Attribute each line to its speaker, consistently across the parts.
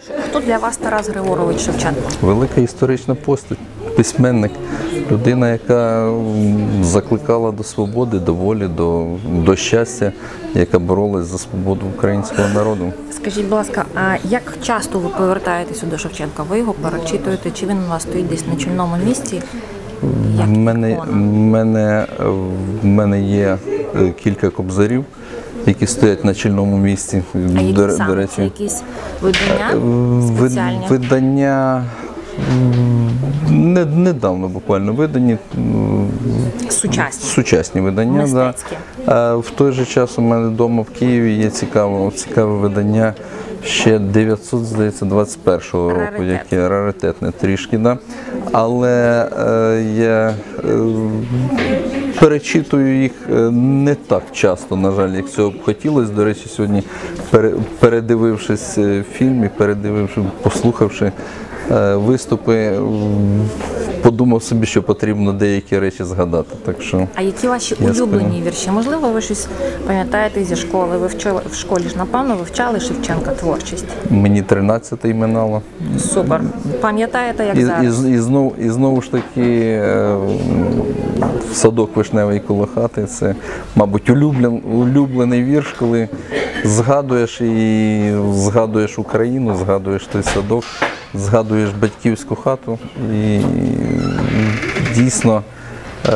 Speaker 1: Хто для вас Тарас Григорович Шевченко?
Speaker 2: Велика історична постать, письменник, людина, яка закликала до свободи, до волі, до, до щастя, яка боролась за свободу українського народу.
Speaker 1: Скажіть, будь ласка, а як часто ви повертаєтеся до Шевченка? Ви його перечитуєте? Чи він у вас стоїть десь на чільному місці?
Speaker 2: В мене, мене, в мене є е, кілька кобзарів, які стоять на чільному місці.
Speaker 1: А які
Speaker 2: До,
Speaker 1: саме?
Speaker 2: до
Speaker 1: Це якісь видання спеціальні?
Speaker 2: видання не, недавно буквально видані.
Speaker 1: Сучасні?
Speaker 2: Сучасні видання, да. А в той же час у мене вдома в Києві є цікаве, цікаве видання ще 900, здається, 21-го року,
Speaker 1: Раритет.
Speaker 2: яке раритетне трішки, да. але е, я е, перечитую їх е, не так часто, на жаль, як цього б хотілося. До речі, сьогодні пере- передивившись е, фільм і передививши, послухавши е, виступи, подумав собі, що потрібно деякі речі згадати. Так що
Speaker 1: А які ваші улюблені вірші? Можливо, ви щось пам'ятаєте зі школи? Ви вчили в школі ж, напевно, вивчали Шевченка творчість.
Speaker 2: мені 13 минало.
Speaker 1: Супер. Пам'ятаєте, як
Speaker 2: І,
Speaker 1: зараз?
Speaker 2: і, і, знову, і знову ж таки е, садок вишневий коло хати це, мабуть, улюблен, улюблений вірш, коли згадуєш і згадуєш Україну, згадуєш той садок, згадуєш батьківську хату і дійсно е,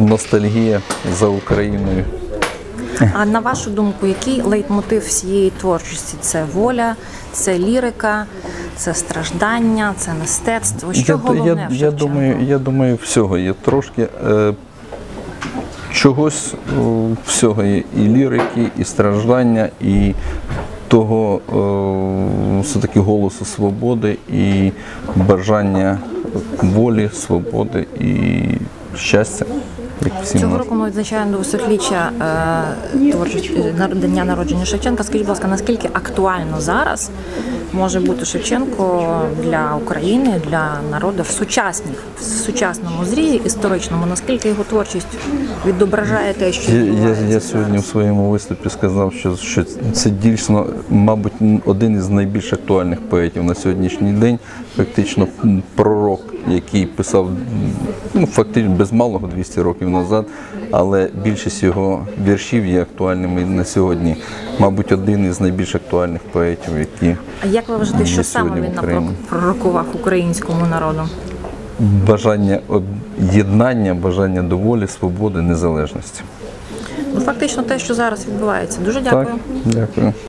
Speaker 2: ностальгія за Україною.
Speaker 1: А на вашу думку, який лейтмотив всієї творчості? Це воля, це лірика, це страждання, це мистецтво. Що
Speaker 2: я,
Speaker 1: головне
Speaker 2: я, я, думаю, я думаю, всього є трошки. Е, чогось всього є і лірики, і страждання, і того е, все-таки голосу свободи, і бажання волі, свободи і щастя.
Speaker 1: Цього року ми відзначаємо 200-річчя е, творчості дня народження Шевченка. Скажіть, будь ласка, наскільки актуально зараз може бути Шевченко для України, для народу в сучасній, в сучасному зрії історичному? Наскільки його творчість відображає те, що
Speaker 2: Я, я,
Speaker 1: відбувається
Speaker 2: я сьогодні в своєму виступі сказав, що, що це дійсно, мабуть, один із найбільш актуальних поетів на сьогоднішній день. Фактично пророк, який писав ну, фактично без малого 200 років назад, але більшість його віршів є актуальними на сьогодні. Мабуть, один із найбільш актуальних поетів, які
Speaker 1: А як ви вважаєте, що саме він пророкував українському народу?
Speaker 2: бажання єднання, бажання до волі, свободи, незалежності.
Speaker 1: Ну фактично те, що зараз відбувається. Дуже дякую.
Speaker 2: Так, дякую.